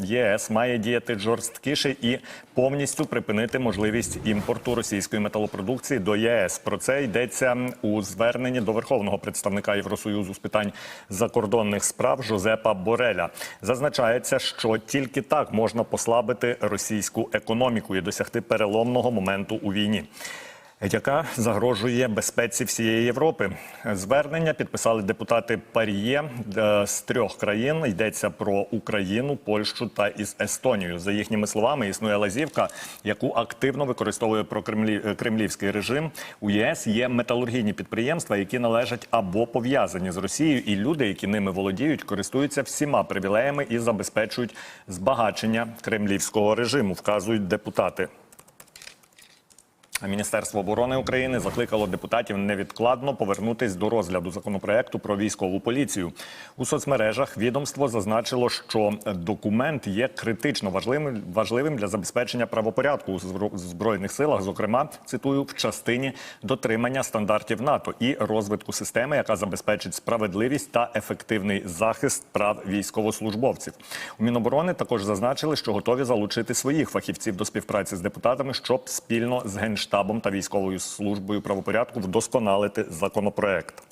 ЄС має діяти жорсткіше і повністю припинити можливість імпорту російської металопродукції до ЄС. Про це йдеться у зверненні до верховного представника Євросоюзу з питань закордонних справ Жозепа Бореля. Зазначається, що тільки так можна послабити російську економіку і досягти переломного моменту у війні яка загрожує безпеці всієї Європи. Звернення підписали депутати Паріє е, з трьох країн. Йдеться про Україну, Польщу та із Естонією. За їхніми словами, існує лазівка, яку активно використовує прокремлі- е, режим. У ЄС є металургійні підприємства, які належать або пов'язані з Росією, і люди, які ними володіють, користуються всіма привілеями і забезпечують збагачення кремлівського режиму, вказують депутати. Міністерство оборони України закликало депутатів невідкладно повернутись до розгляду законопроекту про військову поліцію. У соцмережах відомство зазначило, що документ є критично важливим, важливим для забезпечення правопорядку у збройних силах, зокрема, цитую, в частині дотримання стандартів НАТО і розвитку системи, яка забезпечить справедливість та ефективний захист прав військовослужбовців. У Міноборони також зазначили, що готові залучити своїх фахівців до співпраці з депутатами, щоб спільно з генштабом та військовою службою правопорядку вдосконалити законопроект.